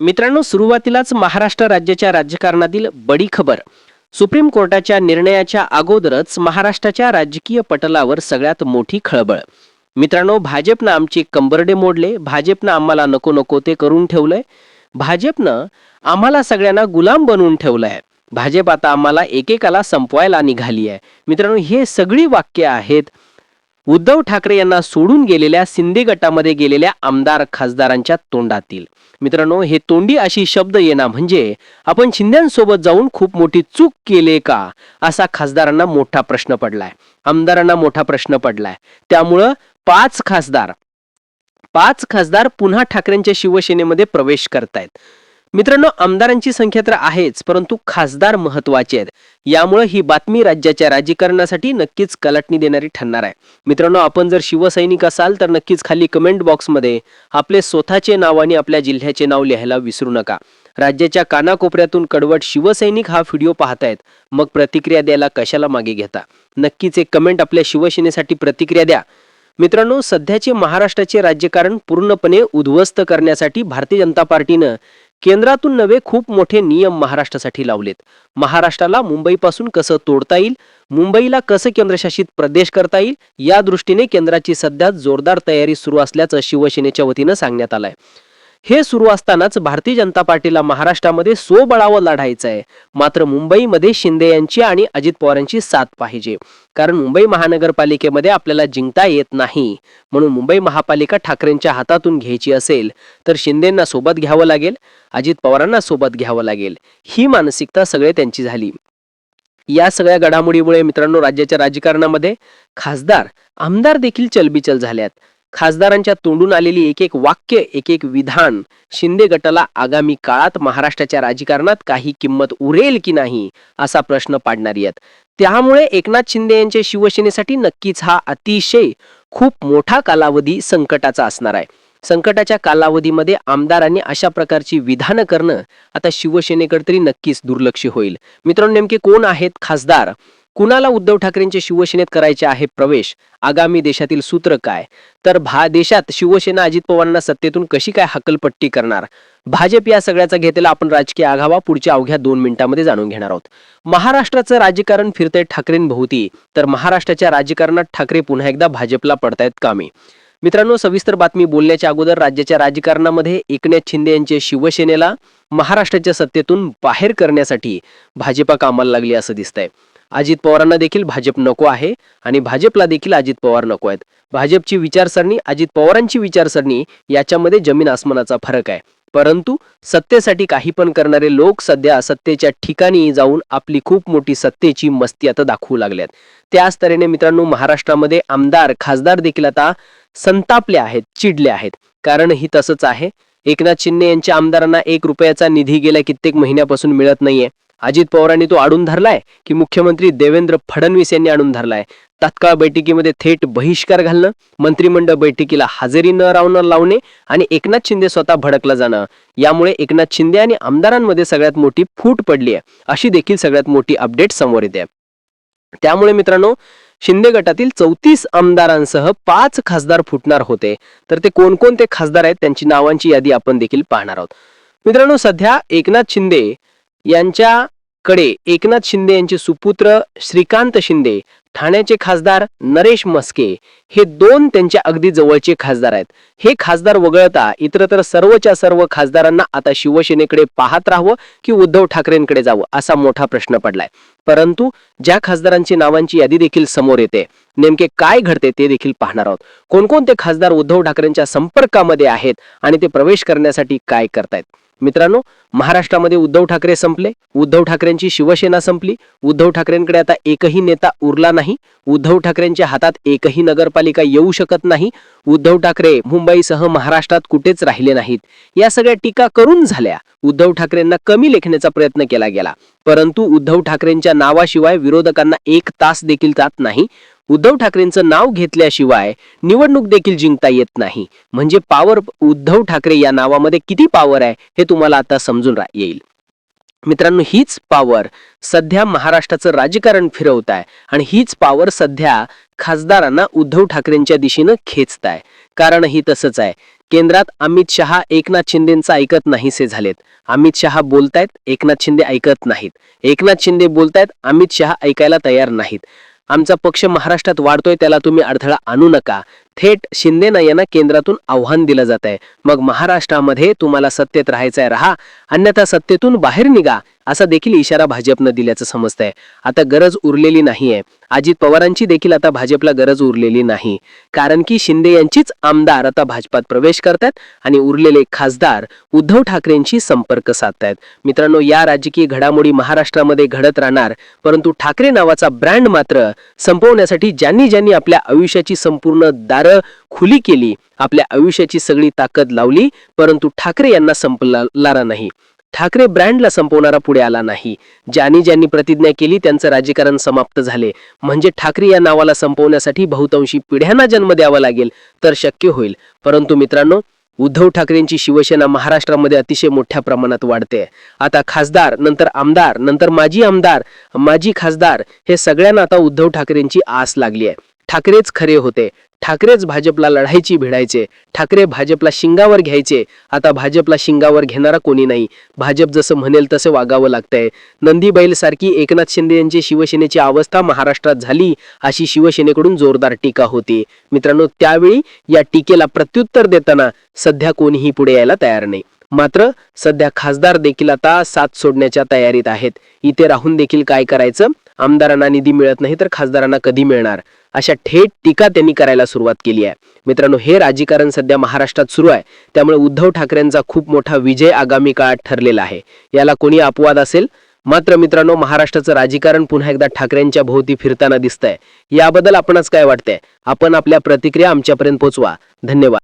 मित्रांनो सुरुवातीलाच महाराष्ट्र राज्याच्या राजकारणातील बडी खबर. सुप्रीम कोर्टाच्या निर्णयाच्या अगोदरच महाराष्ट्राच्या राजकीय पटलावर सगळ्यात मोठी खळबळ. मित्रांनो भाजपनं आमचे कंबरडे मोडले भाजपनं आम्हाला नको नको ते करून ठेवलंय भाजपनं आम्हाला सगळ्यांना गुलाम बनवून ठेवलंय. भाजप आता आम्हाला एकेकाला संपवायला निघाली आहे मित्रांनो हे सगळी वाक्य आहेत. उद्धव ठाकरे यांना सोडून गेलेल्या शिंदे गटामध्ये गेलेल्या आमदार खासदारांच्या तोंडातील. मित्रांनो हे तोंडी अशी शब्द येणं म्हणजे आपण शिंद्यांसोबत जाऊन खूप मोठी चूक केले का असा खासदारांना मोठा प्रश्न पडलाय. आमदारांना मोठा प्रश्न पडलाय. त्यामुळं पाच खासदार पाच खासदार पुन्हा ठाकरेंच्या शिवसेनेमध्ये प्रवेश करतायत. मित्रांनो आमदारांची संख्या तर आहेच परंतु खासदार महत्त्वाचे आहेत. यामुळे ही बातमी राज्याच्या राजकारणासाठी नक्कीच कलाटणी देणारी ठरणार आहे. मित्रांनो आपण जर शिवसैनिक असाल तर नक्कीच खाली कमेंट बॉक्समध्ये आपले स्वतःचे नाव आणि आपल्या जिल्ह्याचे नाव लिहायला विसरू नका. राज्याच्या कानाकोपऱ्यातून कडवट शिवसैनिक हा व्हिडिओ पाहतायत. मग प्रतिक्रिया द्यायला कशाला मागे घेता? नक्कीच एक कमेंट आपल्या शिवसेनेसाठी प्रतिक्रिया द्या. मित्रांनो सध्याचे महाराष्ट्राचे राज्यकारण पूर्णपणे उद्ध्वस्त करण्यासाठी भारतीय जनता पार्टीनं केंद्रातून नवे खूप मोठे नियम महाराष्ट्रासाठी लावलेत. महाराष्ट्राला मुंबईपासून कसं तोडता येईल मुंबईला कसं केंद्रशासित प्रदेश करता येईल या दृष्टीने केंद्राची सध्या जोरदार तयारी सुरू असल्याचं शिवसेनेच्या वतीनं सांगण्यात आलंय. हे सुरू असतानाच भारतीय जनता पार्टीला महाराष्ट्रामध्ये सोबळावं लढायचं आहे मात्र मुंबईमध्ये शिंदे यांची आणि अजित पवारांची साथ पाहिजे. कारण मुंबई महानगरपालिकेमध्ये आपल्याला जिंकता येत नाही. म्हणून मुंबई महापालिका ठाकरेंच्या हातातून घ्यायची असेल तर शिंदेंना सोबत घ्यावं लागेल अजित पवारांना सोबत घ्यावं लागेल. ही मानसिकता सगळे त्यांची झाली. या सगळ्या घडामोडीमुळे मित्रांनो राज्याच्या राजकारणामध्ये खासदार आमदार देखील चलबिचल झाल्यात. खासदारांच्या तोंडून आलेली एक एक वाक्य एक एक विधान शिंदे गटाला आगामी काळात महाराष्ट्राच्या राजकारणात काही किंमत उरेल की नाही असा प्रश्न पाडणारी आहेत. त्यामुळे एकनाथ शिंदे यांच्या शिवसेनेसाठी नक्कीच हा अतिशय खूप मोठा कालावधी संकटाचा असणार आहे. संकटाच्या कालावधीमध्ये आमदारांनी अशा प्रकारची विधानं करणं आता शिवसेनेकडे तरी नक्कीच दुर्लक्ष होईल. मित्रांनो नेमके कोण आहेत खासदार? कुणाला उद्धव ठाकरेंच्या शिवसेनेत करायचे आहे प्रवेश? आगामी देशातील सूत्र काय? तर भा देशात शिवसेना अजित पवारांना सत्तेतून कशी काय हकलपट्टी करणार? भाजप या सगळ्याचा घेतलेला आपण राजकीय आघावा पुढच्या अवघ्या दोन मिनिटांमध्ये जाणून घेणार आहोत. महाराष्ट्राचं राजकारण फिरतंय ठाकरेंभोवती तर महाराष्ट्राच्या राजकारणात ठाकरे पुन्हा एकदा भाजपला पडतायत कामी. मित्रांनो सविस्तर बातमी बोलण्याच्या अगोदर राज्याच्या राजकारणामध्ये एकनाथ शिंदे यांचे शिवसेनेला महाराष्ट्राच्या सत्तेतून बाहेर करण्यासाठी भाजपा कामाला लागली असं दिसतंय. अजित पवारांना देखील भाजप नको आहे आणि भाजपला देखील अजित पवार नको आहेत. भाजपची विचारसरणी अजित पवारांची विचारसरणी याच्यामध्ये जमीन आसमानाचा फरक आहे. परंतु सत्तेसाठी काही पण करणारे लोक सध्या सत्तेच्या ठिकाणी जाऊन आपली खूप मोठी सत्तेची मस्ती आता दाखवू लागल्यात. त्याच तऱ्हेने मित्रांनो महाराष्ट्रामध्ये आमदार खासदार देखील आता संतापले आहेत चिडले आहेत. कारण ही तसंच आहे. एकनाथ शिंदे यांच्या आमदारांना एक रुपयाचा निधी गेल्या कित्येक महिन्यापासून मिळत नाहीये. अजित पवारांनी तो आणून धरलाय की मुख्यमंत्री देवेंद्र फडणवीस यांनी आणून धरलाय. तत्काळ बैठकीमध्ये थेट बहिष्कार घालणं मंत्रिमंडळ बैठकीला हजेरी न रावणं लावणे आणि एकनाथ शिंदे स्वतः भडकला जाणं. यामुळे एकनाथ शिंदे आणि आमदारांमध्ये सगळ्यात मोठी फूट पडली आहे. अशी देखील सगळ्यात मोठी अपडेट समोर येते. त्यामुळे मित्रांनो शिंदे गटातील चौतीस आमदारांसह पाच खासदार फुटणार होते. तर ते कोणकोणते खासदार आहेत त्यांची नावांची यादी आपण देखील पाहणार आहोत. मित्रांनो सध्या एकनाथ शिंदे यांच्याकडे एकनाथ शिंदे यांचे सुपुत्र श्रीकांत शिंदे ठाण्याचे खासदार नरेश मस्के हे दोन त्यांच्या अगदी जवळचे खासदार आहेत. हे खासदार वगळता इतरतर सर्वच्या सर्व खासदारांना आता शिवसेनेकडे पाहत राहावं की उद्धव ठाकरेंकडे जावं असा मोठा प्रश्न पडलाय. परंतु ज्या खासदारांची नावांची यादी देखील समोर येते नेमके काय घडते ते देखील पाहणार आहोत. कोणकोणते खासदार उद्धव ठाकरेंच्या संपर्कामध्ये आहेत आणि ते प्रवेश करण्यासाठी काय करतायत? मित्रांनो महाराष्ट्रामध्ये उद्धव ठाकरे संपले. उद्धव ठाकरेंची शिवसेना संपली. उद्धव ठाकरेंकडे आता एकही नेता उरला नाही. उद्धव ठाकरेंच्या हातात एकही नगरपालिका येऊ शकत नाही. उद्धव ठाकरे मुंबईसह महाराष्ट्रात कुठेच राहिले नाहीत. या सगळ्या टीका करून झाल्या. उद्धव ठाकरेंना कमी लेखण्याचा प्रयत्न केला गेला. परंतु उद्धव ठाकरेंच्या नावाशिवाय विरोधकांना एक तास देखील जात नाही. उद्धव ठाकरेंचं नाव घेतल्याशिवाय निवडणूक देखील जिंकता येत नाही. म्हणजे पॉवर उद्धव ठाकरे या नावामध्ये किती पॉवर आहे हे तुम्हाला आता समजून येईल. मित्रांनो हीच पॉवर सध्या महाराष्ट्राचं राजकारण फिरवत आहे आणि हीच पॉवर सध्या खासदारांना उद्धव ठाकरेंच्या दिशेनं खेचत आहे. कारण ही तसंच आहे. केंद्रात अमित शहा एकनाथ शिंदेंचा ऐकत नाहीसे झालेत. अमित शहा बोलतायत एकनाथ शिंदे ऐकत नाहीत. एकनाथ शिंदे बोलतायत अमित शहा ऐकायला तयार नाहीत. आमचा पक्ष महाराष्ट्रात वाढतोय त्याला तुम्ही अडथळा आणू नका. थेट शिंदेना यांना केंद्रातून आव्हान दिलं जात आहे मग महाराष्ट्रामध्ये तुम्हाला सत्तेत राहायचंय राहा. अन्यथा सत्तेतून बाहेर निघा. असा देखील इशारा भाजपनं दिल्याचं समजतंय. आता गरज उरलेली नाही आहे अजित पवारांची देखील आता भाजपला गरज उरलेली नाही. कारण की शिंदे यांचीच आमदार आता भाजपात प्रवेश करतात आणि उरलेले खासदार उद्धव ठाकरेंशी संपर्क साधतायत. मित्रांनो या राजकीय घडामोडी महाराष्ट्रामध्ये घडत राहणार परंतु ठाकरे नावाचा ब्रँड मात्र संपवण्यासाठी ज्यांनी ज्यांनी आपल्या आयुष्याची संपूर्ण दारं खुली केली आपल्या आयुष्याची सगळी ताकद लावली परंतु ठाकरे यांना संपलारा नाही. ठाकरे ब्रँडला संपवणारा पुढे आला नाही. ज्यांनी ज्यांनी प्रतिज्ञा केली त्यांचं राजकारण समाप्त झाले. म्हणजे ठाकरे या नावाला संपवण्यासाठी बहुतांशी पिढ्यांना जन्म द्यावा लागेल तर शक्य होईल. परंतु मित्रांनो उद्धव ठाकरेंची शिवसेना महाराष्ट्रामध्ये अतिशय मोठ्या प्रमाणात वाढते. आता खासदार नंतर आमदार नंतर माजी आमदार माजी खासदार हे सगळ्यांना आता उद्धव ठाकरेंची आस लागली आहे. ठाकरेच खरे होते. ठाकरेच भाजपला लढायची भिडायचे. ठाकरे भाजपला शिंगावर घ्यायचे. आता भाजपला शिंगावर घेणारा कोणी नाही. भाजप जसं म्हणेल तसं वागावं लागतंय. नंदी बैल सारखी एकनाथ शिंदे यांची शिवसेनेची अवस्था महाराष्ट्रात झाली अशी शिवसेनेकडून जोरदार टीका होती. मित्रांनो त्यावेळी या टीकेला प्रत्युत्तर देताना सध्या कोणीही पुढे यायला तयार नाही. मात्र सध्या खासदार देखील आता साथ सोडण्याच्या तयारीत आहेत. इथे राहून देखील काय करायचं? आमदारांना निधी मिळत नाही तर खासदारांना कधी मिळणार? अशा थेट टीका त्यांनी करायला सुरुवात केली आहे. मित्रांनो हे राजकारण सध्या महाराष्ट्रात सुरू आहे. त्यामुळे उद्धव ठाकरेंचा खूप मोठा विजय आगामी काळात ठरलेला आहे. याला कोणी अपवाद असेल? मात्र मित्रांनो महाराष्ट्राचं राजकारण पुन्हा एकदा ठाकरेंच्या भोवती फिरताना दिसतंय. याबद्दल आपणच काय वाटतंय? आपण आपल्या प्रतिक्रिया आमच्यापर्यंत पोहोचवा. धन्यवाद.